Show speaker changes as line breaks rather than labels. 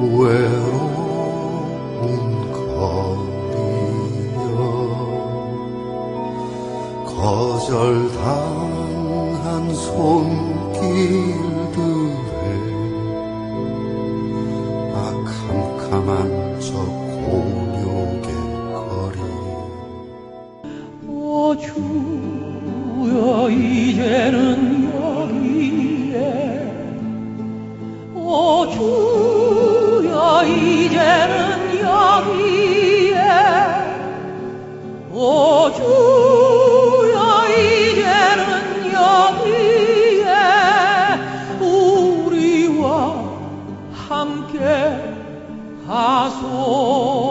외로운 거리며 거절당한 손길들에 아 캄캄한 저 고요의 거리.
오 주여 이제는 여기에. 오 주여 함께 하소.